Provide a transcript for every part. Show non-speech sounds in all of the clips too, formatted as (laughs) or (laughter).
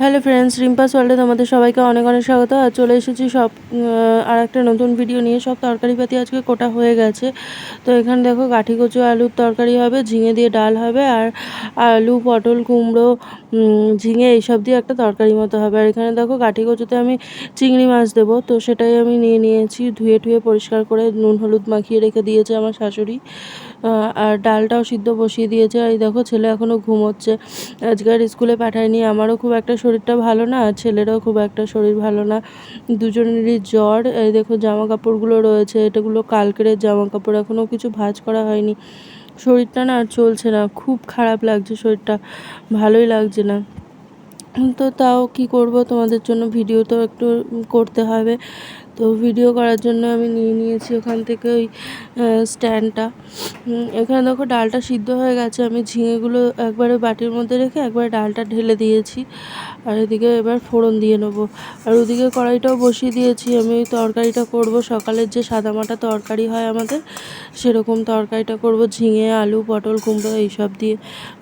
Hello friends, রিম্পাস ওয়ার্ল্ডে তোমাদের সবাইকে অনেক অনেক স্বাগত। আর চলে এসেছি সব আর একটা নতুন ভিডিও নিয়ে। সব তরকারিপাতি আজকে কোটা হয়ে গেছে। তো এখানে দেখো কাঠি কচু, আলুর তরকারি হবে, ঝিঙে দিয়ে ডাল হবে, আর আলু, পটল, কুমড়ো ঝিঙে, এইসব দিয়ে একটা তরকারি মতো হবে। আর এখানে দেখো কাঠি কচুতে আমি চিংড়ি মাছ দেবো। তো সেটাই আমি নিয়ে নিয়েছি। ধুয়ে টুয়ে পরিষ্কার করে নুন, হলুদ মাখিয়ে রেখে দিয়েছে আমার শাশুড়ি। আর ডালটাও সিদ্ধ বসিয়ে দিয়েছে। আর এই দেখো, ছেলে এখনও ঘুমোচ্ছে। আজকে আর স্কুলে পাঠায়নি। আমারও খুব একটা শরীরটা ভালো না ছেলেরও খুব একটা শরীর ভালো না। দুজনেরই জ্বর। এই দেখো জামা কাপড়গুলো রয়েছে। এটাগুলো কালকের জামা কাপড় এখনও কিছু ভাঁজ করা হয়নি। শরীরটা না আর চলছে না। খুব খারাপ লাগছে শরীরটা। ভালোই লাগছে না। তো তাও কি করব? তোমাদের জন্য ভিডিও তো একটু করতে হবে। তো ভিডিও করার জন্য আমি নিয়ে নিয়েছি ওখান থেকে ওই স্ট্যান্ডটা এখানে দেখো ডালটা সিদ্ধ হয়ে গেছে। আমি ঝিঙেগুলো একবারে বাটির মধ্যে রেখে একবারে ডালটা ঢেলে দিয়েছি। আর এদিকে এবার ফোড়ন দিয়ে নেব। আর ওদিকে কড়াইটাও বসিয়ে দিয়েছি। আমি ওই তরকারিটা করব। সকালের যে সাদামাটা তরকারি হয় আমাদের, সেরকম তরকারিটা করব। ঝিঙে, আলু, পটল, কুমড়ো এইসব দিয়ে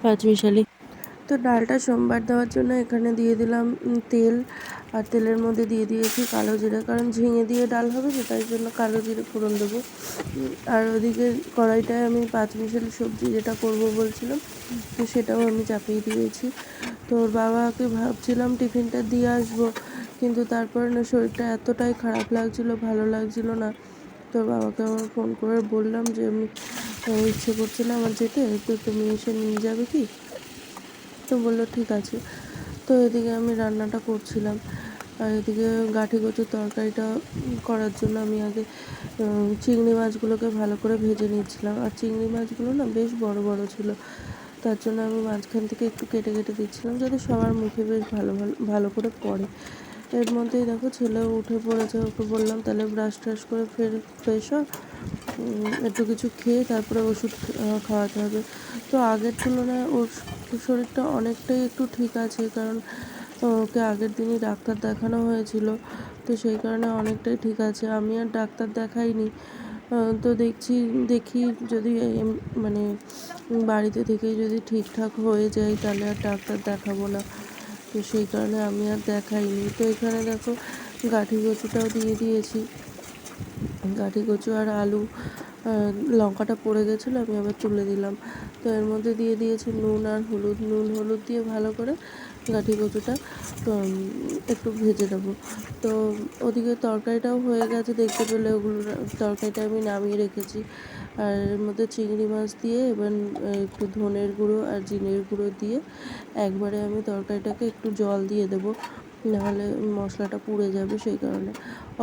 পাঁচমিশালি। তো ডালটা সোমবার দেওয়ার জন্য এখানে দিয়ে দিলাম তেল। আর তেলের মধ্যে দিয়ে দিয়েছি কালো জিরে। কারণ ঝিঙে দিয়ে ডাল হবে তো, তাই জন্য কালো জিরে ফোড়ন দেবো। আর ওদিকে কড়াইটায় আমি পাঁচ মিশালি সবজি যেটা করব বলছিলাম, তো সেটাও আমি চাপিয়ে দিয়েছি। তো ওর বাবাকে ভাবছিলাম টিফিনটা দিয়ে আসব, কিন্তু তারপরে না শরীরটা এতটাই খারাপ লাগছিল, ভালো লাগছিল না। তোর বাবাকে আমার ফোন করে বললাম যে, আমি ইচ্ছে করছে না আমার যেতে তো তুমি এসে নিয়ে যাবে কি? তো বলল, ঠিক আছে। তো এদিকে আমি রান্নাটা করছিলাম। আর এদিকে গাঠি কচুর তরকারিটা করার জন্য আমি আগে চিংড়ি মাছগুলোকে ভালো করে ভেজে নিচ্ছিলাম আর চিংড়ি মাছগুলো না বেশ বড় বড় ছিল। তার জন্য আমি মাঝখান থেকে একটু কেটে কেটে দিচ্ছিলাম যাতে সবার মুখে বেশ ভালো ভালো ভালো করে পড়ে। এর মধ্যেই দেখো ছেলে উঠে পড়েছে, ওকে বললাম, তাহলে ব্রাশ ট্রাশ করে ফের ফ্রেশ হ। একটু কিছু খেয়ে তারপরে ওষুধ খাওয়াতে হবে। তো আগের তুলনায় ওর শরীরটা অনেকটাই একটু ঠিক আছে, কারণ ওকে আগের দিনই ডাক্তার দেখানো হয়েছিল। তো সেই কারণে অনেকটাই ঠিক আছে। আমি আর ডাক্তার দেখাইনি। তো দেখছি, দেখি যদি মানে বাড়িতে থেকেই যদি ঠিকঠাক হয়ে যায়, তাহলে আর ডাক্তার দেখাবো না। তো সেই কারণে আমি আর দেখাইনি। তো এখানে দেখো, গাঠি কচুটাও দিয়ে দিয়েছি। গাঠি কচু আর আলু লঙ্কাটা পড়ে গেছিল, আমি আবার তুলে দিলাম। তো এর মধ্যে দিয়ে দিয়েছি নুন আর হলুদ। নুন, হলুদ দিয়ে ভালো করে গাঠি কচুটা একটু ভেজে দেবো তো, ওদিকে তরকারিটাও হয়ে গেছে, দেখতে পেলে ওগুলো তরকারিটা আমি নামিয়ে রেখেছি। আর এর মধ্যে চিংড়ি মাছ দিয়ে এবার একটু ধনের গুঁড়ো আর জিনের গুঁড়ো দিয়ে, একবারে আমি তরকারিটাকে একটু জল দিয়ে দেবো। নাহলে মশলাটা পুড়ে যাবে সেই কারণে।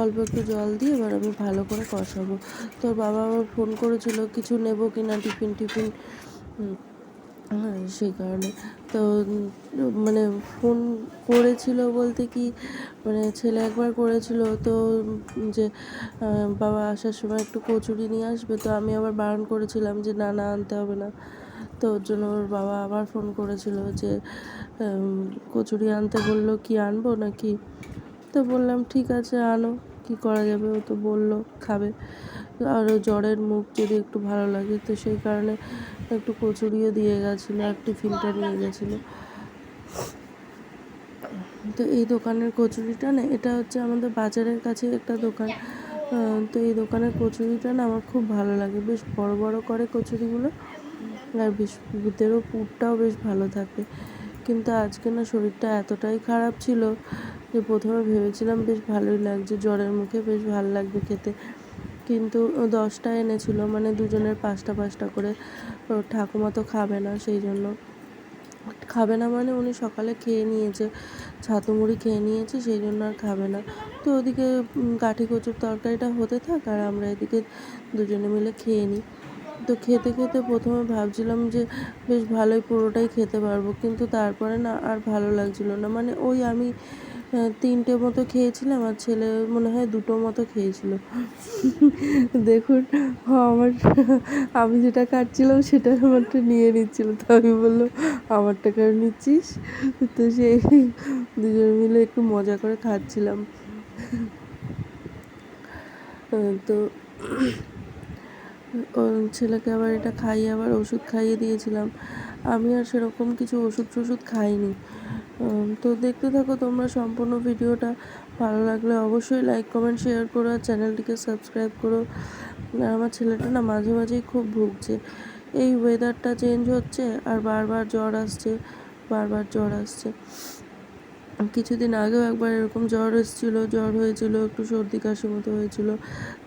অল্প একটু জল দিয়ে এবার আমি ভালো করে কষাবো। তোর বাবা আবার ফোন করেছিল, কিছু নেব কি না টিফিন টিফিন সেই কারণে। তো মানে ফোন করেছিল বলতে কি মানে ছেলে একবার করেছিল তো যে বাবা আসার সময় একটু কচুরি নিয়ে আসবে, তো আমি আবার বারণ করেছিলাম যে, না না, আনতে হবে না। তো ওর জন্য ওর বাবা আবার ফোন করেছিল যে কচুরি আনতে বলল, কি আনব নাকি? তো বললাম, ঠিক আছে, আনো, কি করা যাবে? ও তো বলল, খাবে। আর জ্বরের মুখ যদি একটু ভালো লাগে, তো সেই কারণে একটু কচুরিও দিয়ে গেছিল আর টিফিনটা নিয়ে গেছিল। তো এই দোকানের কচুরিটা না, এটা হচ্ছে আমাদের বাজারের কাছে একটা দোকান। তো এই দোকানের কচুরিটা না আমার খুব ভালো লাগে। বেশ বড় বড় করে কচুরিগুলো, আর বেশ ভিতরেও পুরটাও বেশ ভালো থাকে। কিন্তু আজকে না শরীরটা এতটাই খারাপ ছিল যে প্রথমে ভেবেছিলাম বেশ ভালোই লাগছে, জ্বরের মুখে বেশ ভালো লাগবে খেতে। কিন্তু দশটা এনেছিল মানে দুজনের পাঁচটা পাঁচটা করে। ঠাকুমা তো খাবে না সেই জন্য। খাবে না মানে উনি সকালে খেয়ে নিয়েছে ছাতু মুড়ি খেয়ে নিয়েছে, সেই জন্য আর খাবে না। তো ওদিকে কাঠি কচুর তরকারিটা হতে থাক আর আমরা এদিকে দুজনে মিলে খেয়ে নিই। তো খেতে খেতে প্রথমে ভাবছিলাম যে, বেশ ভালোই পুরোটাই খেতে পারব, কিন্তু তারপরে না আর ভালো লাগছিল না। মানে ওই আমি তিনটে মতো খেয়েছিলাম আর ছেলে মনে হয় দুটো মতো খেয়েছিল। দেখুন, আমার, আমি যেটা কাটছিলাম সেটা আমারটা নিয়ে নিচ্ছিল। তো আমি বলল, আমারটা কেন নিচ্ছিস? তো সেই দুজন মিলে একটু মজা করে খাচ্ছিলাম। তো ছেলেকে আবার এটা খাইয়ে, আবার ওষুধ খাইয়ে দিয়েছিলাম। আমি আর সেরকম কিছু ওষুধ টষুধ খাইনি। তো দেখতে থাকো তোমরা সম্পূর্ণ ভিডিওটা। ভালো লাগলে অবশ্যই লাইক কমেন্ট শেয়ার করো আর চ্যানেলটিকে সাবস্ক্রাইব করো। আর আমার ছেলেটা না মাঝে মাঝেই খুব ভুগছে। এই ওয়েদারটা চেঞ্জ হচ্ছে আর বারবার জ্বর আসছে, বারবার জ্বর আসছে। কিছুদিন আগেও একবার এরকম জ্বর এসেছিল, জ্বর হয়েছিল, একটু সর্দি কাশি মতো হয়েছিল।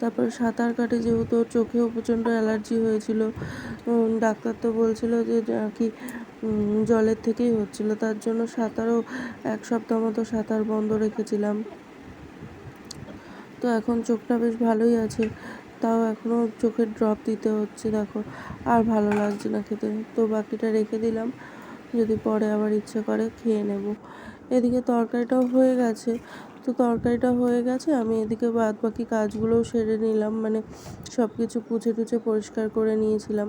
তারপরে সাঁতার কাটে যেহেতু চোখেও প্রচণ্ড অ্যালার্জি হয়েছিল। ডাক্তার তো বলছিল যে কি জলের থেকেই হচ্ছিল। তার জন্য সাঁতারও এক সপ্তাহ মতো সাঁতার বন্ধ রেখেছিলাম। তো এখন চোখটা বেশ ভালোই আছে। তাও এখনও চোখের ড্রপ দিতে হচ্ছে, দেখো। আর ভালো লাগছে না খেতে। তো বাকিটা রেখে দিলাম। যদি পরে আবার ইচ্ছে করে, খেয়ে নেব। এদিকে তরকারিটাও হয়ে গেছে। তো তরকারিটা হয়ে গেছে। আমি এদিকে বাদ বাকি কাজগুলোও সেরে নিলাম। মানে সব কিছু পুছে টুছে পরিষ্কার করে নিয়েছিলাম।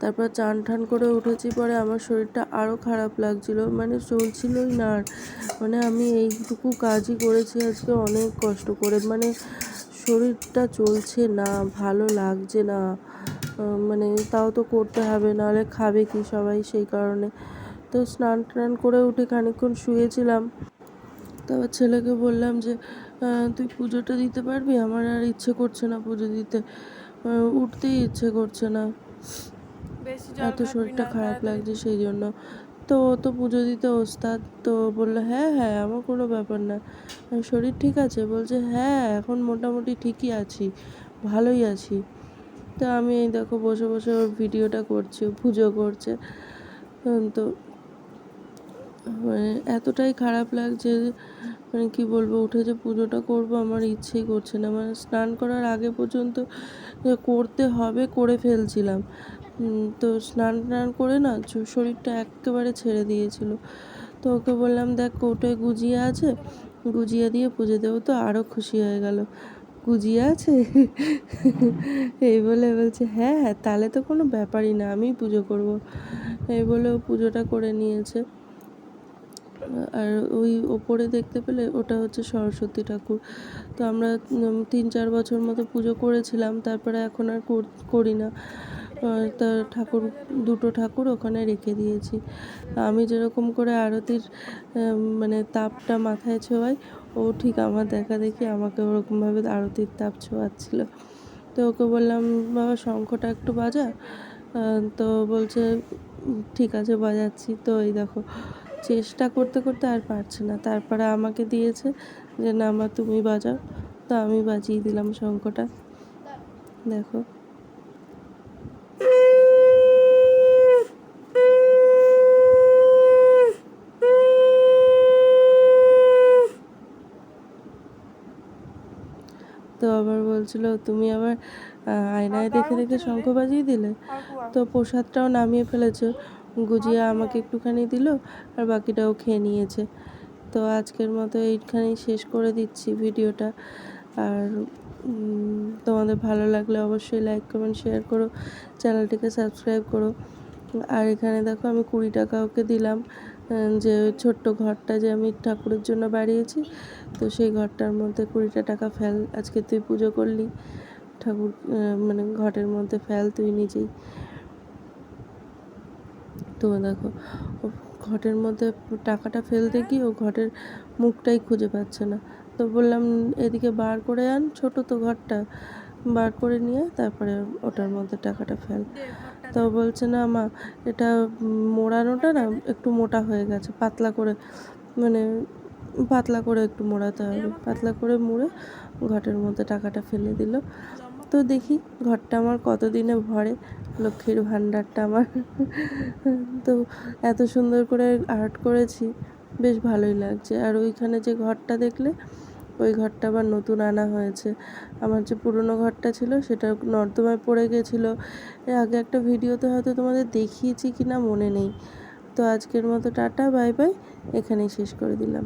তারপর চান টান করে উঠেছি, পরে আমার শরীরটা আরও খারাপ লাগছিল। মানে চলছিলই না আর। মানে আমি এইটুকু কাজই করেছি আজকে, অনেক কষ্ট করে। মানে শরীরটা চলছে না, ভালো লাগছে না। মানে তাও তো করতে হবে, নাহলে খাবে কি সবাই সেই কারণে। তো স্নান টান করে উঠে খানিকক্ষণ শুয়েছিলাম। তারপর ছেলেকে বললাম যে তুই পুজোটা দিতে পারবি? আমার আর ইচ্ছে করছে না পুজো দিতে। উঠতেই ইচ্ছে করছে না। এত শরীরটা খারাপ লাগছে সেই জন্য তো ও তো পুজো দিতে ওস্তাদ তো বলল হ্যাঁ হ্যাঁ আমার কোনো ব্যাপার না। শরীর ঠিক আছে? বলছে হ্যাঁ এখন মোটামুটি ঠিকই আছি ভালোই আছি। তো আমি এই দেখো বসে বসে ওর ভিডিওটা করছি পুজো করছে। তো মানে এতটাই খারাপ লাগছে মানে কি বলব উঠে যে পুজোটা করব আমার ইচ্ছেই করছে না। মানে স্নান করার আগে পর্যন্ত করতে হবে করে ফেলছিলাম। তো স্নান টান করে না শরীরটা একেবারে ছেড়ে দিয়েছিল। তো ওকে বললাম, দেখ কৌটোয় গুজিয়া আছে, গুজিয়া দিয়ে পুজো দেবো তো আরও খুশি হয়ে গেল। গুজিয়া আছে? (laughs) এই বলে বলছে হ্যাঁ হ্যাঁ তাহলে তো কোনো ব্যাপারই না আমি পুজো করব। এই বলে ও পুজোটা করে নিয়েছে। আর ওই ওপরে দেখতে পেলে ওটা হচ্ছে সরস্বতী ঠাকুর। তো আমরা তিন চার বছর মতো পুজো করেছিলাম, তারপরে এখন আর করি না। তা ঠাকুর, দুটো ঠাকুর ওখানে রেখে দিয়েছি। আমি যেরকম করে আরতির মানে তাপটা মাথায় ছোঁয়াই, ও ঠিক আমার দেখা দেখি আমাকে ওরকমভাবে আরতির তাপ ছোঁয়াচ্ছিল। তো ওকে বললাম, বাবা, শঙ্খটা একটু বাজা? তো বলছে, ঠিক আছে, বাজাচ্ছি। তো এই দেখো, চেষ্টা করতে করতে আর পারছে না। তারপরে আমাকে দিয়েছে যে, না মা, তুমি বাজাও। তো আমি বাজিয়ে দিলাম শঙ্খটা। দেখো তো আবার বলছিল, তুমি আবার আয়নায় দেখে দেখে শঙ্খ বাজিয়ে দিলে। তো প্রসাদটাও নামিয়ে ফেলেছে। গুজিয়া আমাকে একটুখানি দিল আর বাকিটাও খেয়ে নিয়েছে। তো আজকের মতো এইখানেই শেষ করে দিচ্ছি ভিডিওটা। আর তোমাদের ভালো লাগলে অবশ্যই লাইক কমেন্ট শেয়ার করো। চ্যানেলটিকে সাবস্ক্রাইব করো। আর এখানে দেখো আমি কুড়ি টাকা ওকে দিলাম। যে ছোট্ট ঘরটা যে আমি ঠাকুরের জন্য বাড়িয়েছি, তো সেই ঘরটার মধ্যে কুড়িটা টাকা ফেল, আজকে তুই পুজো করলি, ঠাকুর মানে ঘটের মধ্যে ফেল তুই নিজেই। তো দেখো, ও ঘটের মধ্যে টাকাটা ফেলতে গিয়ে ও ঘটের মুখটাই খুঁজে পাচ্ছে না। তো বললাম, এদিকে বার করে আন, ছোট তো ঘরটা। বার করে নিয়ে তারপরে ওটার মধ্যে টাকাটা ফেল। তো বলছে, না মা, এটা মোড়ানোটা না একটু মোটা হয়ে গেছে, পাতলা করে মানে পাতলা করে একটু মোড়াতে হবে। পাতলা করে মুড়ে ঘটের মধ্যে টাকাটা ফেলে দিল। তো দেখি ঘরটা আমার কতদিনে ভরে, লক্ষ্মীর ভাণ্ডারটা আমার। তো এত সুন্দর করে আর্ট করেছি, বেশ ভালোই লাগছে। আর ওইখানে যে ঘরটা দেখলে ওই ঘরটা আবার নতুন আনা হয়েছে। আমার যে পুরনো ঘরটা ছিল সেটা নর্দমায় পড়ে গেছিল। এর আগে একটা ভিডিওতে হয়তো তোমাদের দেখিয়েছি কি না মনে নেই। তো আজকের মতো টাটা, বাই বাই। এখানেই শেষ করে দিলাম।